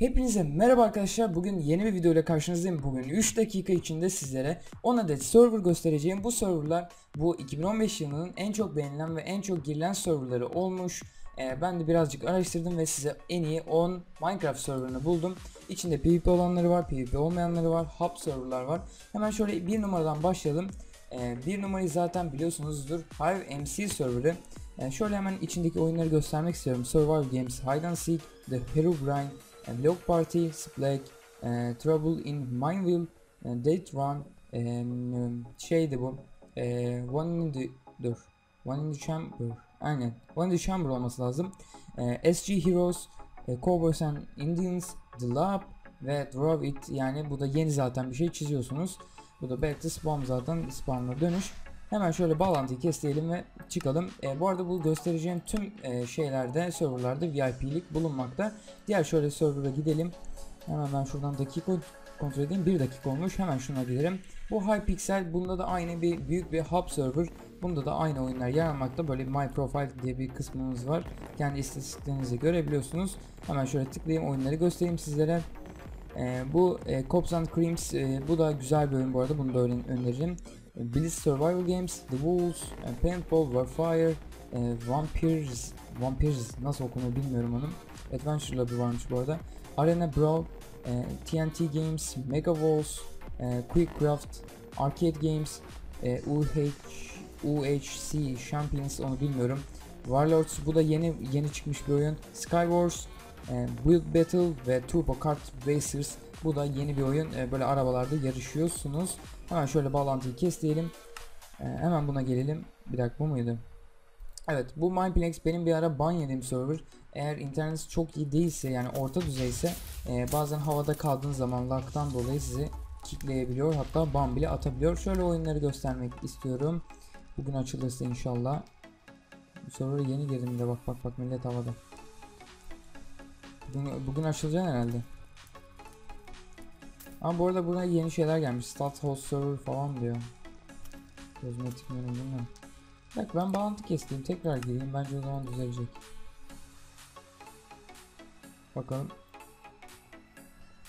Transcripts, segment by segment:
Hepinize merhaba arkadaşlar. Bugün yeni bir video ile karşınızdayım. Bugün 3 dakika içinde sizlere 10 adet server göstereceğim. Bu serverlar bu 2015 yılının en çok beğenilen ve en çok girilen serverları olmuş. Ee, ben de birazcık araştırdım ve size en iyi 10 Minecraft serverını buldum. İçinde PvP olanları var, PvP olmayanları var, hub serverlar var. Hemen şöyle bir numaradan başlayalım. Ee, bir numarayı zaten biliyorsunuzdur. Hive MC serverı. Ee, şöyle hemen içindeki oyunları göstermek istiyorum. Survival Games, Hide and Seek, The Herobrine, e, Block Party, Splack, e, Trouble in Mineville, Date Run, e, şeydi bu, e, One in the, dur, One in the Chamber, aynen, One in the Chamber olması lazım. E, SG Heroes, e, Cowboys and Indians, The Lab ve Draw It yani bu da yeni zaten bir şey çiziyorsunuz. Bu da Back to Spawn zaten spawn'a dönüş. Hemen şöyle bağlantıyı kesleyelim ve çıkalım. E, bu arada bu göstereceğim tüm e, şeylerde, serverlarda VIP'lik bulunmakta. Diğer şöyle server'a gidelim. Hemen ben şuradan dakika kontrol edeyim. 1 dakika olmuş. Hemen şuna gidelim. Bu Hypixel bunda da aynı bir büyük bir hub server. Bunda da aynı oyunlar yer almakta. Böyle My Profile diye bir kısmımız var. Kendi istatistiklerinizi görebiliyorsunuz. Hemen şöyle tıklayayım oyunları göstereyim sizlere. Ee, bu e, Cops and Creams e, bu da güzel bir oyun bu arada bunu da öneririm. E, Blitz Survival Games, The Wolves, e, Paintball, Warfire, e, Vampires, Vampires nasıl okunuyor bilmiyorum onun. Adventure Lobby varmış bu arada. Arena Brawl, e, TNT Games, Mega Walls, e, Quick Craft, Arcade Games, e, UH, UHC Champions onu bilmiyorum. Warlords bu da yeni yeni çıkmış bir oyun. Skywars, e, Build Battle ve Turbo Kart Racers bu da yeni bir oyun. E, böyle arabalarda yarışıyorsunuz. Hemen şöyle bağlantıyı kes diyelim. E, hemen buna gelelim. Bir dakika bu muydu? Evet bu Mineplex benim bir ara ban yediğim server. Eğer internetiniz çok iyi değilse yani orta düzeyse e, bazen havada kaldığın zaman lag'tan dolayı sizi kickleyebiliyor. Hatta ban bile atabiliyor. Şöyle oyunları göstermek istiyorum. Bugün açılırsa inşallah. Server'a yeni girdim de bak bak bak millet havada. Bugün, bugün açılacak herhalde. Ama bu arada buraya yeni şeyler gelmiş. Start host server falan diyor. Kozmetik menü bilmiyorum. Bak ben bağlantı kestiğim tekrar gireyim. Bence o zaman düzelecek. Bakalım.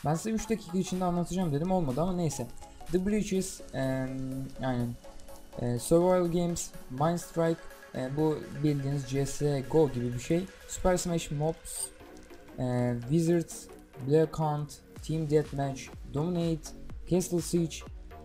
Ben size 3 dakika içinde anlatacağım dedim olmadı ama neyse. The Breaches, em, aynen. E, Survival Games, Mindstrike, e, bu bildiğiniz CSGO gibi bir şey. Super Smash Mobs, e, Wizards, Black Hunt, Team Deathmatch, Dominate, Castle Siege,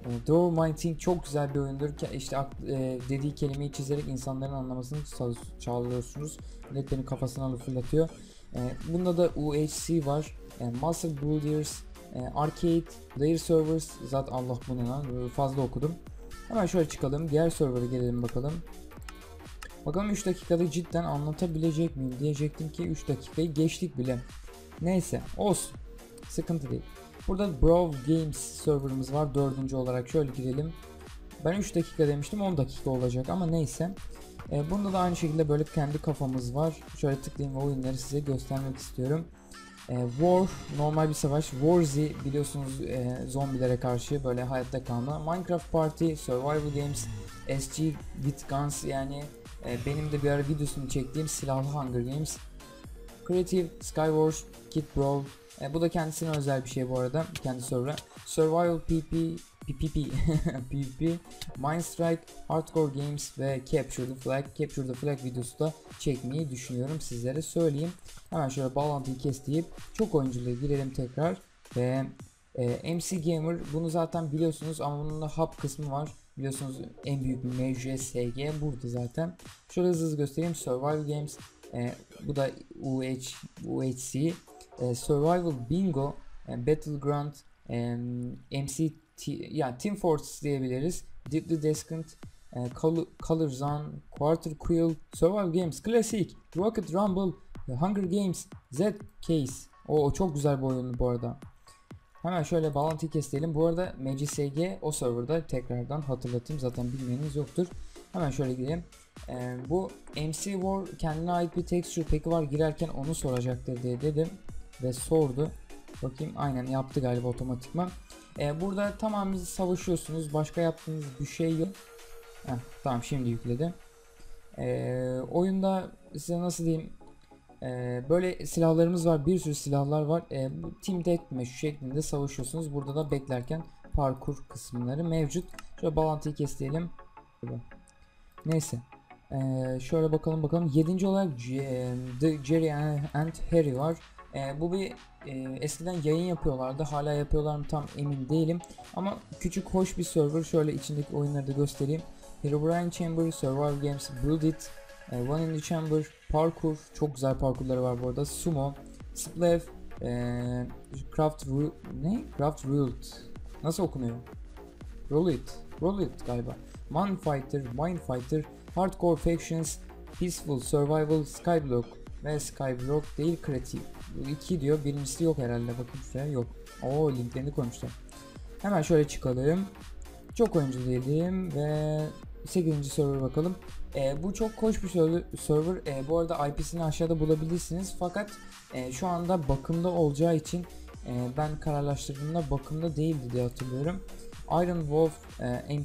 e, Draw Team çok güzel bir oyundur. İşte e, dediği kelimeyi çizerek insanların anlamasını sa- sağlıyorsunuz. Millet benim kafasına alıp fırlatıyor. E, bunda da UHC var. E, Master Builders, e, Arcade, Player Servers. Zaten Allah bu ne lan fazla okudum. Hemen şöyle çıkalım. Diğer server'a gelelim bakalım. Bakalım 3 dakikada cidden anlatabilecek miyim diyecektim ki 3 dakikayı geçtik bile. Neyse olsun. Sıkıntı değil. Burada Brawl Games serverımız var dördüncü olarak şöyle gidelim. Ben 3 dakika demiştim 10 dakika olacak ama neyse. E, bunda da aynı şekilde böyle kendi kafamız var. Şöyle tıklayayım ve oyunları size göstermek istiyorum. E, War normal bir savaş. Warzy biliyorsunuz e, zombilere karşı böyle hayatta kalma. Minecraft Party, Survival Games, SG with Guns yani e, benim de bir ara videosunu çektiğim silahlı Hunger Games. Creative, Skywars, Kid Brawl. E, bu da kendisine özel bir şey bu arada. Kendi server'a. Survival PP, PPP, PvP, Mindstrike, Hardcore Games ve Capture the Flag. Capture the Flag videosu da çekmeyi düşünüyorum sizlere söyleyeyim. Hemen şöyle bağlantıyı kes deyip çok oyunculuğa girelim tekrar. Ve e, MC Gamer bunu zaten biliyorsunuz ama bunun da hub kısmı var. Biliyorsunuz en büyük MCSG burada zaten. Şöyle hızlı hızlı göstereyim. Survival Games, e, bu da UH, UHC, e, Survival Bingo, e, Battleground, e, MC, T- ya Team Fortress diyebiliriz. Deeply Descent, e, Col- Color Zone, Quarter Quill, Survival Games, Classic, Rocket Rumble, e, Hunger Games, Z Case. O, çok güzel bir oyun bu arada. Hemen şöyle bağlantıyı keselim. Bu arada MCSG o serverda tekrardan hatırlatayım. Zaten bilmeyeniniz yoktur. Hemen şöyle gidelim. Ee, bu MC War kendine ait bir texture peki var girerken onu soracaktır diye dedim ve sordu. Bakayım aynen yaptı galiba otomatikman. Ee, burada tamamen savaşıyorsunuz. Başka yaptığınız bir şey yok. Heh, tamam şimdi yükledi. Ee, oyunda size nasıl diyeyim ee, böyle silahlarımız var. Bir sürü silahlar var. Bu team deathmatch şeklinde savaşıyorsunuz. Burada da beklerken parkur kısımları mevcut. Şöyle bağlantıyı kesleyelim. Neyse. Ee, şöyle bakalım bakalım. Yedinci olarak J- The Jerry and Harry var. Ee, bu bir e, eskiden yayın yapıyorlardı. Hala yapıyorlar mı tam emin değilim. Ama küçük hoş bir server. Şöyle içindeki oyunları da göstereyim. Herobrine Chamber, Survival Games, Build It, e, One in the Chamber, Parkour. Çok güzel parkurları var bu arada. Sumo, Splav, e, Craft Ru- ne? Craft Ruled. Nasıl okunuyor? Roll It. Roll It galiba. Man Fighter, Mind Fighter, Hardcore Factions, Peaceful Survival, Skyblock ve Skyblock değil kreatif. Bu iki diyor. Birincisi yok herhalde. Bakın şuraya yok. Oo linklerini koymuşlar. Hemen şöyle çıkalım. Çok oyuncu diyelim ve 8. server bakalım. Ee, bu çok hoş bir server. Ee, bu arada IP'sini aşağıda bulabilirsiniz. Fakat e, şu anda bakımda olacağı için e, ben kararlaştırdığımda bakımda değildi diye hatırlıyorum. Iron Wolf e,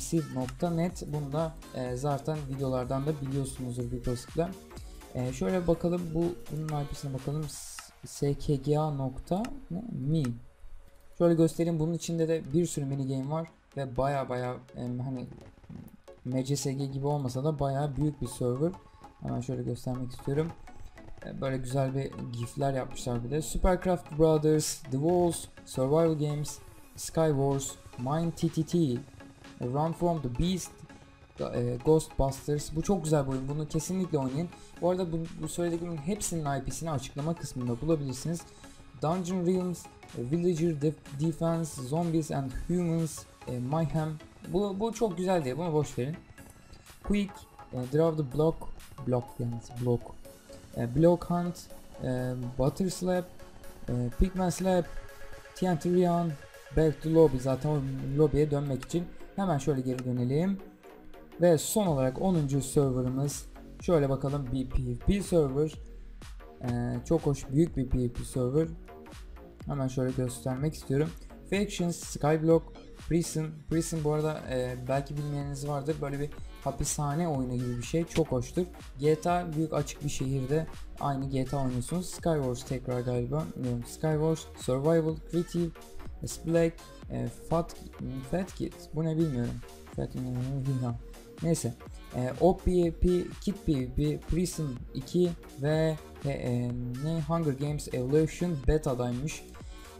bunu da e, zaten videolardan da biliyorsunuzdur bir olasılıkla. E, şöyle bakalım bu bunun IP'sine bakalım skga.me Şöyle göstereyim bunun içinde de bir sürü mini game var ve baya baya e, hani MCSG gibi olmasa da baya büyük bir server. Hemen şöyle göstermek istiyorum. E, Böyle güzel bir gifler yapmışlar bir de. Supercraft Brothers, The Walls, Survival Games, Sky Wars, Mine TTT, Run From The Beast, e, Ghostbusters. Bu çok güzel bir oyun. Bunu kesinlikle oynayın. Bu arada bu, bu söylediklerimin hepsinin IP'sini açıklama kısmında bulabilirsiniz. Dungeon Realms, e, Villager Def- Defense, Zombies and Humans, e, Mayhem. Bu, bu çok güzel diye bunu boş verin. Quick, e, Draw the Block, Block yalnız Block. E, Block Hunt, e, Butter Slap, e, Pigman Slap, TNT Ryan, Back to Lobby zaten o lobiye dönmek için. Hemen şöyle geri dönelim. Ve son olarak 10. serverımız şöyle bakalım bir PvP server. Ee, çok hoş büyük bir PvP server. Hemen şöyle göstermek istiyorum. Factions, Skyblock, Prison. Prison bu arada e, belki bilmeyeniniz vardır. Böyle bir hapishane oyunu gibi bir şey. Çok hoştur. GTA büyük açık bir şehirde aynı GTA oynuyorsunuz. Skywars tekrar galiba. Skywars, Survival, Creative, Splack, e, Fat, Fat Kit. Bu ne bilmiyorum. Bilmiyorum. Neyse. E, OPP, Kit PvP, Prison 2 ve e, ne Hunger Games Evolution beta'daymış.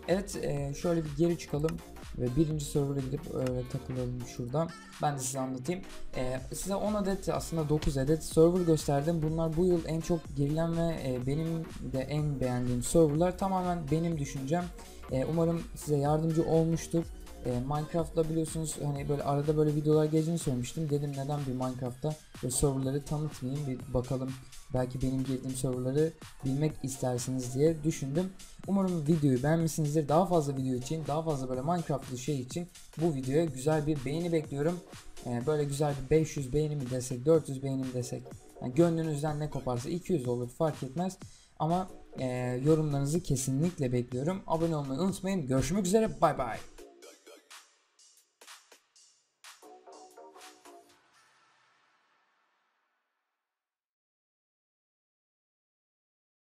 Evet e, şöyle bir geri çıkalım ve birinci server'a gidip öyle takılalım şuradan. Ben de size anlatayım. E, size 10 adet aslında 9 adet server gösterdim. Bunlar bu yıl en çok girilen ve e, benim de en beğendiğim serverlar. Tamamen benim düşüncem. E, umarım size yardımcı olmuştur. E, Minecraft'ta biliyorsunuz hani böyle arada böyle videolar geleceğini söylemiştim. Dedim neden bir Minecraft'ta serverları tanıtmayayım bir bakalım. Belki benim girdiğim serverları bilmek istersiniz diye düşündüm. Umarım videoyu beğenmişsinizdir. Daha fazla video için, daha fazla böyle Minecraft'lı şey için bu videoya güzel bir beğeni bekliyorum. E, böyle güzel bir 500 beğeni mi desek, 400 beğeni mi desek. Yani gönlünüzden ne koparsa 200 olur fark etmez. Ama e, yorumlarınızı kesinlikle bekliyorum. Abone olmayı unutmayın. Görüşmek üzere. Bay bay.